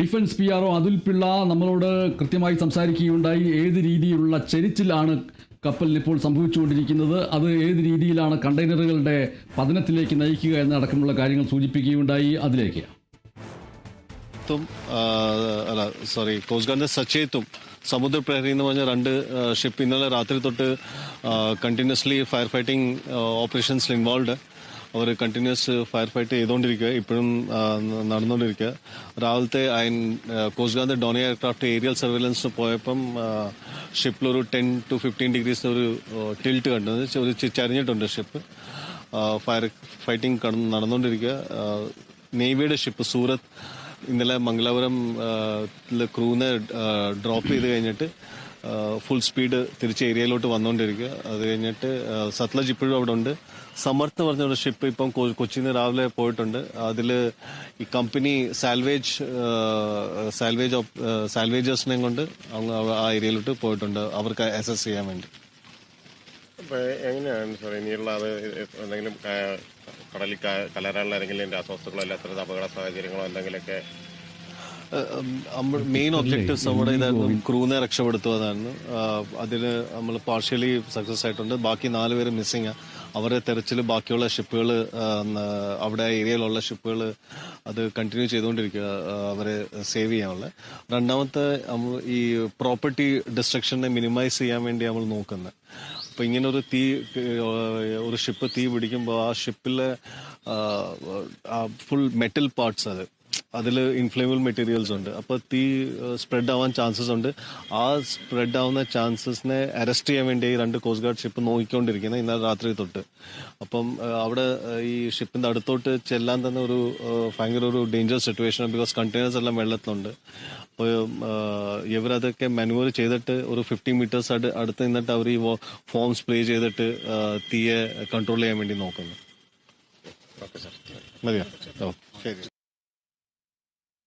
Defence P R O Atul Pillai നമ്മളോട് കൃത്യമായി സംസാരിക്കുകയുണ്ടായി. ഏത് രീതിയിലുള്ള ചെരിച്ചിലാണ് കപ്പലിന് ഇപ്പോൾ സംഭവിച്ചുകൊണ്ടിരിക്കുന്നത്? അത് ഏത് രീതിയിലാണ് കണ്ടെയ്നറുകളുടെ പതനത്തിലേക്ക് നയിക്കുക എന്നടക്കമുള്ള കാര്യങ്ങൾ സൂചിപ്പിക്കുകയുണ്ടായി. അതിലേക്ക്. അല്ല സോറി കോസ്റ്റ് ഗാർഡിന്റെ സച്ചേത്തും സമുദ്ര പ്രഹരി എന്ന് പറഞ്ഞ രണ്ട് ഷിപ്പ് ഇന്നലെ രാത്രി തൊട്ട് കണ്ടിന്യൂസ്ലി ഫയർ ഫൈറ്റിംഗ് ഓപ്പറേഷൻസിൽ ഇൻവോൾവ് അവർ കണ്ടിന്യൂസ് ഫയർ ഫൈറ്റ് ചെയ്തുകൊണ്ടിരിക്കുക ഇപ്പോഴും നടന്നുകൊണ്ടിരിക്കുക രാവിലത്തെ അയൻ coast guard Dornier aircraft aerial surveillance പോയപ്പം ഷിപ്പിലൊരു ടെൻ ടു ഫിഫ്റ്റീൻ ഡിഗ്രീസ് ഒരു ടിൽറ്റ് കണ്ടു. ഒരു ചരിഞ്ഞിട്ടുണ്ട് ഷിപ്പ് ഫയർ ഫൈറ്റിംഗ് കടന്ന് നടന്നുകൊണ്ടിരിക്കുക നേവിയുടെ ഷിപ്പ് സൂറത്ത് ഇന്നലെ മംഗലാപുരം ക്രൂനെ ഡ്രോപ്പ് ചെയ്ത് കഴിഞ്ഞിട്ട് ഫുൾ സ്പീഡ് തിരിച്ച് ഏരിയയിലോട്ട് വന്നുകൊണ്ടിരിക്കുക അത് കഴിഞ്ഞിട്ട് സത്ലജ് ഇപ്പോഴും അവിടെ ഉണ്ട്. സമർത്ഥ പറഞ്ഞ ഒരു ഷിപ്പ് ഇപ്പം കൊച്ചിയിൽ നിന്ന് രാവിലെ പോയിട്ടുണ്ട്. അതിൽ ഈ കമ്പനി സാൽവേജ് സാൽവേജ് സാൽവേജേഴ്സിനെയും കൊണ്ട് ആ ഏരിയയിലോട്ട് പോയിട്ടുണ്ട്. അവർക്ക് അസസ് ചെയ്യാൻ വേണ്ടി. എങ്ങനെയാണ് സാർ ഇനിയുള്ള അത് എന്തെങ്കിലും കടലിൽ കലരാനുള്ള എന്തെങ്കിലും രാസവസ്തുക്കളോ അല്ലാത്ത അപകട സാഹചര്യങ്ങളോ എന്തെങ്കിലുമൊക്കെ മെയിൻ ഒബ്ജക്റ്റീവ്സ് നമ്മുടെ ഇതായിരുന്നു ക്രൂനെ രക്ഷപ്പെടുത്തുന്നതായിരുന്നു അതിൽ നമ്മൾ പാർഷ്യലി സക്സസ് ആയിട്ടുണ്ട്. ബാക്കി നാല് പേര് മിസ്സിങ് അവരെ തെരച്ചിൽ ബാക്കിയുള്ള ഷിപ്പുകൾ അവിടെ ഏരിയയിലുള്ള ഷിപ്പുകൾ അത് കണ്ടിന്യൂ ചെയ്തുകൊണ്ടിരിക്കുക അവരെ സേവ് ചെയ്യാനുള്ള. രണ്ടാമത്തെ നമ്മൾ ഈ പ്രോപ്പർട്ടി ഡിസ്ട്രക്ഷനെ മിനിമൈസ് ചെയ്യാൻ വേണ്ടി നമ്മൾ നോക്കുന്നത് അപ്പൊ ഇങ്ങനെ ഒരു തീ ഒരു ഷിപ്പ് തീ പിടിക്കുമ്പോൾ ആ ഷിപ്പിലെ ഫുൾ മെറ്റൽ പാർട്സ് അത് അതിൽ ഇൻഫ്ലേമബിൾ മെറ്റീരിയൽസ് ഉണ്ട്. അപ്പോൾ തീ സ്പ്രെഡ് ആവാൻ ചാൻസസ് ഉണ്ട്. ആ സ്പ്രെഡ് ആവുന്ന ചാൻസസിനെ അറസ്റ്റ് ചെയ്യാൻ വേണ്ടി ഈ രണ്ട് കോസ്റ്റ് ഗാർഡ് ഷിപ്പ് നോക്കിക്കൊണ്ടിരിക്കുന്നത് ഇന്നലെ രാത്രി തൊട്ട്. അപ്പം അവിടെ ഈ ഷിപ്പിന്റെ അടുത്തോട്ട് ചെല്ലാൻ തന്നെ ഒരു ഭയങ്കര ഒരു ഡേഞ്ചർ സിറ്റുവേഷൻ ബിക്കോസ് കണ്ടെയ്നേഴ്സ് എല്ലാം വെള്ളത്തിലുണ്ട്. അപ്പോൾ ഇവരതൊക്കെ മാനുവർ ചെയ്തിട്ട് ഒരു ഫിഫ്റ്റി മീറ്റേഴ്സ് അടുത്ത് നിന്നിട്ട് അവർ ഈ ഫോം സ്പ്രേ ചെയ്തിട്ട് തീയെ കൺട്രോൾ ചെയ്യാൻ വേണ്ടി നോക്കുന്നു. മതിയോ? ഓ. ശരി.